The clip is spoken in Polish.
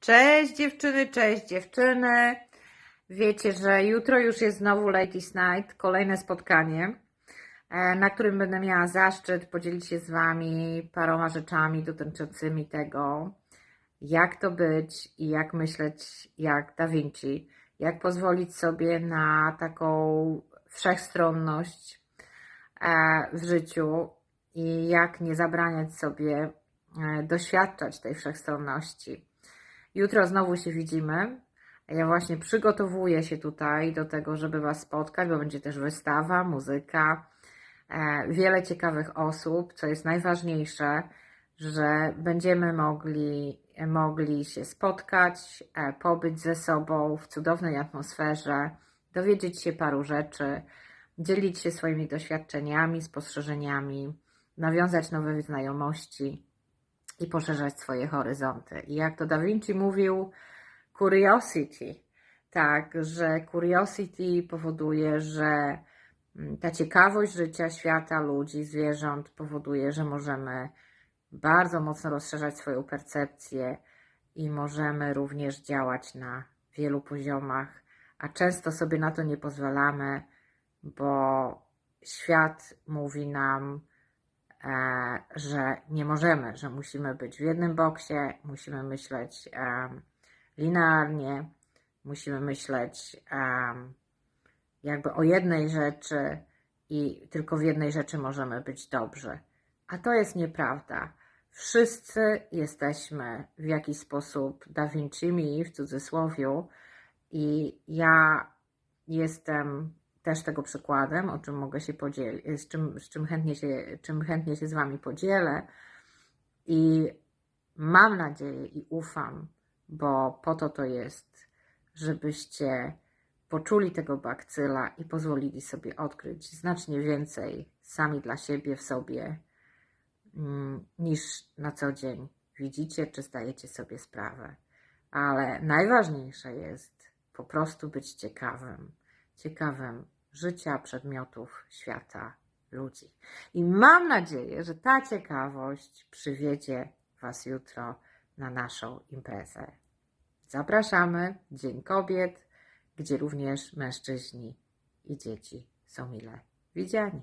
Cześć dziewczyny, cześć dziewczyny. Wiecie, że jutro już jest znowu Ladies Night, kolejne spotkanie, e, na którym będę miała zaszczyt podzielić się z Wami paroma rzeczami dotyczącymi tego, jak to być i jak myśleć jak Da Vinci, jak pozwolić sobie na taką wszechstronność e, w życiu i jak nie zabraniać sobie e, doświadczać tej wszechstronności. Jutro znowu się widzimy. Ja właśnie przygotowuję się tutaj do tego, żeby Was spotkać, bo będzie też wystawa, muzyka, e, wiele ciekawych osób, co jest najważniejsze, że będziemy mogli, mogli się spotkać, e, pobyć ze sobą w cudownej atmosferze, dowiedzieć się paru rzeczy, dzielić się swoimi doświadczeniami, spostrzeżeniami, nawiązać nowe znajomości i poszerzać swoje horyzonty. I jak to Da Vinci mówił, curiosity, tak, że curiosity powoduje, że mm, ta ciekawość życia, świata, ludzi, zwierząt powoduje, że możemy bardzo mocno rozszerzać swoją percepcję i możemy również działać na wielu poziomach, a często sobie na to nie pozwalamy, bo świat mówi nam, że nie możemy, że musimy być w jednym boksie, musimy myśleć em, linearnie, musimy myśleć em, jakby o jednej rzeczy i tylko w jednej rzeczy możemy być dobrzy. A to jest nieprawda. Wszyscy jesteśmy w jakiś sposób Da Vincimi w cudzysłowie i ja jestem też tego przykładem, o czym mogę się podzielić, z czym, z czym, chętnie, się, czym chętnie się z Wami podzielę. I mam nadzieję i ufam, bo po to to jest, żebyście poczuli tego bakcyla i pozwolili sobie odkryć znacznie więcej sami dla siebie w sobie, mm, niż na co dzień widzicie, czy zdajecie sobie sprawę. Ale najważniejsze jest po prostu być ciekawym, ciekawym życia, przedmiotów, świata, ludzi. I mam nadzieję, że ta ciekawość przywiedzie Was jutro na naszą imprezę. Zapraszamy, Dzień Kobiet, gdzie również mężczyźni i dzieci są mile widziani.